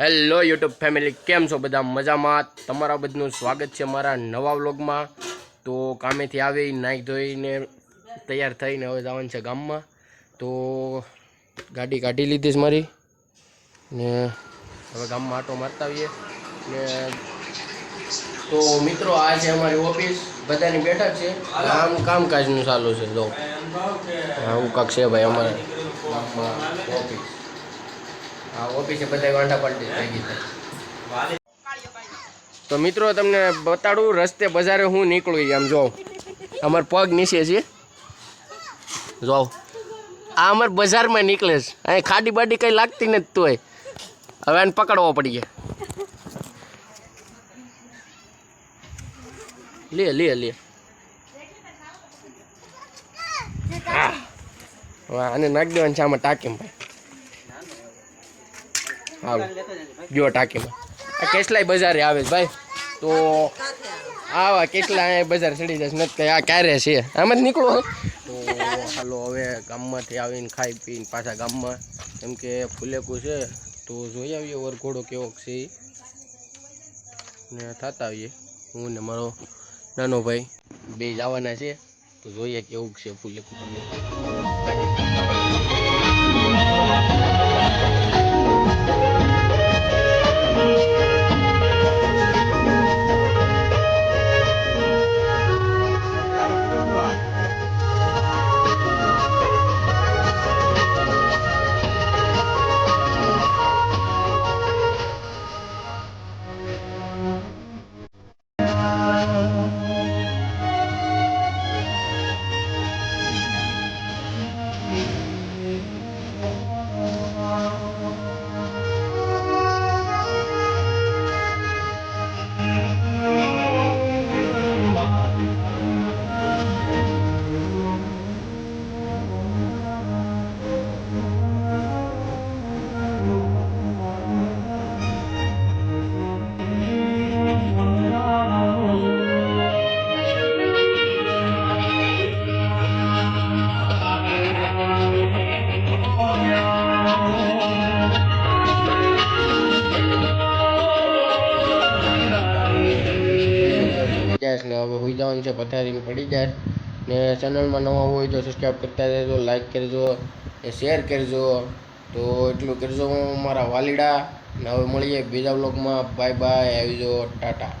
Hello YouTube family કેમ છો બધા? મજામાં? તમારા બધનું સ્વાગત છે મારા નવા વ્લોગમાં. તો કામેથી આવી નાહી ધોઈને તૈયાર થઈને હવે જવાનું છે ગામમાં. તો ગાડી કાઢી લીધી છે મારી. ને હવે ગામમાં આટો મારતા આવીએ. ને તો મિત્રો, આ છે અમારી ઓફિસ. બધાની બેઠક છે. કામ કામકાજનું ચાલુ છે, જો. આવું કાંક છે ભાઈ અમારે ઓફિસ. આ ઓફિસે તો મિત્રો, તમને બતાડું, રસ્તે બજારે હું નીકળું એમ આમ, જો. અમાર પગ નીચે છે. જોઉં આ અમાર બજારમાં નીકળે છે. અહીં ખાડી બાડી કંઈ લાગતી નથી તોય. હવે એને પકડવો પડી ગયા. લે લે લે. હા. આને નાખી દેવાની છે, આમાં ટાંકીમાં. ભાઈ હાલો જો ટાંકીમાં આ કેટલાય બજારે આવે છે ભાઈ? તો આવા કેટલા બજાર ચડી જશે નથી કઈ આ ક્યારે છે? આમ જ નીકળો. તો હાલો, હવે ગામમાંથી આવીને ખાઈ પીને પાછા ગામમાં. કેમ કે ફુલેકું છે, તો જોઈ આવીએ વરઘોડો કેવો છે. ને થતા આવીએ. હું ને મારો નાનો ભાઈ બે જવાના છે. તો જોઈએ કેવું છે ફુલેકું. જાય એટલે હવે સુઈ જવાનું છે, પથારીમાં પડી જાય. ને ચેનલમાં નવા હોય તો સબસ્ક્રાઈબ કરતા રહેજો લાઈક કરજો ને શેર કરજો. તો એટલું કરજો હું, મારા વાલીડા. ને હવે મળીએ બીજા બ્લોગમાં બાય બાય આવજો, ટાટા.